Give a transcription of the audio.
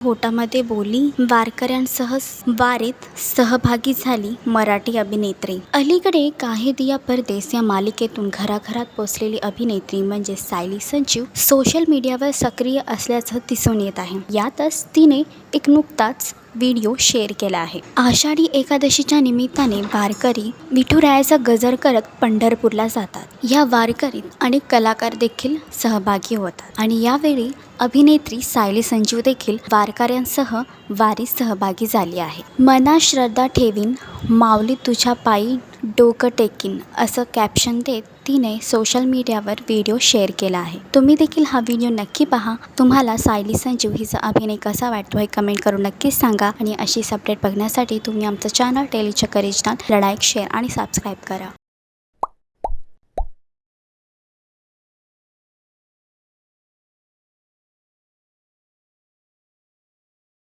होटामध्ये बोली वारकऱ्यांसह वारीत सहभागी झाली मराठी अभिनेत्री. अलीकडे काही दिया परदेस या मालिकेतून घराघरात पोचलेली अभिनेत्री म्हणजे सायली संजीव सोशल मीडियावर सक्रिय असल्याचं दिसून येत आहे. यातच तिने एक नुकताच व्हिडिओ शेअर केला आहे. आषाढी एकादशीच्या निमित्ताने वारकरी विठुरायाचा गजर करत पंढरपूरला जातात. या वारकरीत अनेक कलाकार देखील सहभागी होतात आणि यावेळी अभिनेत्री सायली संजीव देखील वारकऱ्यांसह वारीत सहभागी झाली आहे. मना श्रद्धा ठेवीन माऊली तुझ्या पायी डोकं टेकीन असं कॅप्शन देत तिने सोशल मीडियावर व्हिडिओ शेअर केला आहे. तुम्ही देखील हा व्हिडिओ नक्की पहा. तुम्हाला सायली संजीव हिचा अभिनय कसा वाटतो हे कमेंट करून नक्कीच सांगा आणि अशीच अपडेट बघण्यासाठी तुम्ही आमचं चॅनल टेलीच्या करिजनात लढाईक शेअर आणि सबस्क्राईब करा.